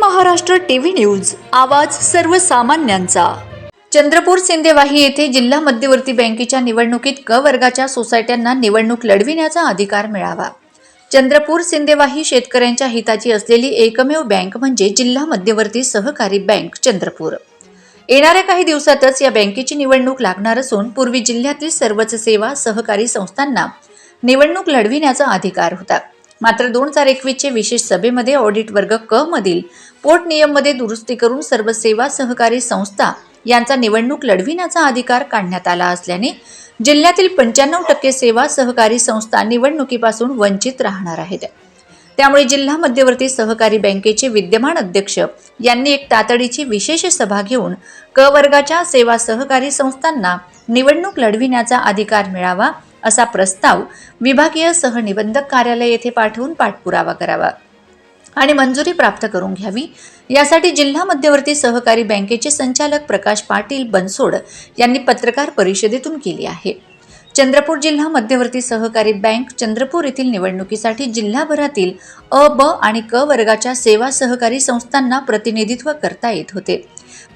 Maharashtra TV news आवाज सर्वसामान्यांचा. चंद्रपूर सिंदेवाही येथे जिल्हा मध्यवर्ती बँकेच्या निवडणुकीत क वर्गाच्या सोसायट्यांना निवडणूक लढविण्याचा अधिकार मिळावा. चंद्रपूर सिंदेवाही शेतकऱ्यांच्या हिताची असलेली एकमेव बँक म्हणजे जिल्हा मध्यवर्ती सहकारी बँक चंद्रपूर. येणाऱ्या काही दिवसातच या बँकेची निवडणूक लागणार असून पूर्वी जिल्ह्यातील सर्वच सेवा सहकारी संस्थांना निवडणूक लढविण्याचा अधिकार होता. मात्र दोन हजार एकवीसचे विशेष सभेमध्ये ऑडिट वर्ग क मधील पोट नियममध्ये दुरुस्ती करून सर्व सेवा सहकारी संस्था यांचा निवडणूक लढविण्याचा अधिकार काढण्यात आला असल्याने जिल्ह्यातील पंच्याण्णव टक्के सेवा सहकारी संस्था निवडणुकीपासून वंचित राहणार आहेत. त्यामुळे जिल्हा मध्यवर्ती सहकारी बँकेचे विद्यमान अध्यक्ष यांनी एक तातडीची विशेष सभा घेऊन क वर्गाच्या सेवा सहकारी संस्थांना निवडणूक लढविण्याचा अधिकार मिळावा असा प्रस्ताव विभागीय सहनिबंधक कार्यालय येथे पाठवून पाठपुरावा करावा आणि मंजुरी प्राप्त करून घ्यावी. यासाठी जिल्हा मध्यवर्ती सहकारी बँकेचे संचालक प्रकाश पाटील बनसोड यांनी पत्रकार परिषदेतून केली आहे. चंद्रपूर जिल्हा मध्यवर्ती सहकारी बँक चंद्रपूर येथील निवडणुकीसाठी जिल्हाभरातील अ ब आणि क वर्गाच्या सेवा सहकारी संस्थांना प्रतिनिधित्व करता येत होते.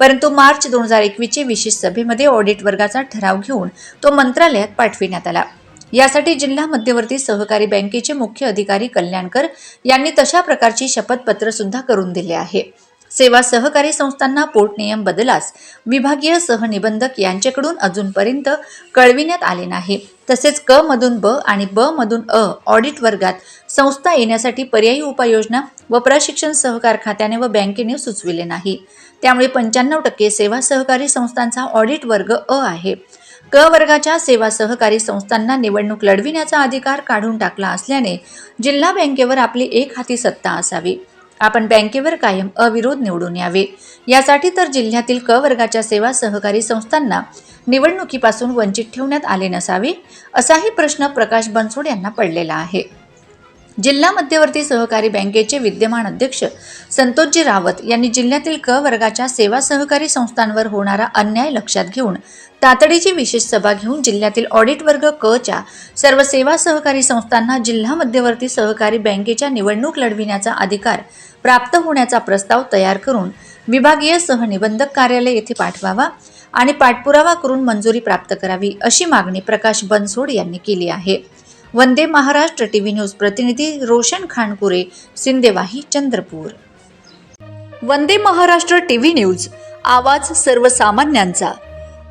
परंतु मार्च दोन हजार एकवीसचे विशेष सभेमध्ये ऑडिट वर्गाचा ठराव घेऊन तो मंत्रालयात पाठविण्यात आला. यासाठी जिल्हा मध्यवर्ती सहकारी बँकेचे मुख्य अधिकारी कल्याणकर यांनी तशा प्रकारची शपथपत्र सुद्धा करून दिले आहे. सेवा सहकारी संस्थांना पोटनियम बदलास. विभागीय सहनिबंधक यांच्याकडून अजूनपर्यंत कळविण्यात आले नाही. तसेच क मधून ब आणि ब मधून अ ऑडिट वर्गात संस्था येण्यासाठी पर्यायी उपाययोजना व प्रशिक्षण सहकार खात्याने व बँकेने सुचविले नाही. त्यामुळे पंच्याण्णव टक्के सेवा सहकारी संस्थांचा ऑडिट वर्ग अ आहे. क वर्गाच्या सेवा सहकारी संस्थांना निवडणूक लढविण्याचा अधिकार काढून टाकला असल्याने जिल्हा बँकेवर आपली एक हाती सत्ता असावी. आपण बँकेवर कायम अविरोध निवडून यावे. यासाठी तर जिल्ह्यातील क वर्गाच्या सेवा सहकारी संस्थांना निवडणुकीपासून वंचित ठेवण्यात आले नसावे असाही प्रश्न प्रकाश बनसोड यांना पडलेला आहे. जिल्हा मध्यवर्ती सहकारी बँकेचे विद्यमान अध्यक्ष संतोषजी रावत यांनी जिल्ह्यातील क वर्गाच्या सेवा सहकारी संस्थांवर होणारा अन्याय लक्षात घेऊन तातडीची विशेष सभा घेऊन जिल्ह्यातील ऑडिट वर्ग क च्या सर्व सेवा सहकारी संस्थांना जिल्हा मध्यवर्ती सहकारी बँकेच्या निवडणूक लढविण्याचा अधिकार प्राप्त होण्याचा प्रस्ताव तयार करून विभागीय सहनिबंधक कार्यालय येथे पाठवावा आणि पाठपुरावा करून मंजुरी प्राप्त करावी अशी मागणी प्रकाश बनसोड यांनी केली आहे. वंदे महाराष्ट्र टीव्ही न्यूज प्रतिनिधी रोशन खानपुरे सिंदेवाही चंद्रपूर. वंदे महाराष्ट्र टीव्ही न्यूज आवाज सर्वसामान्यांचा.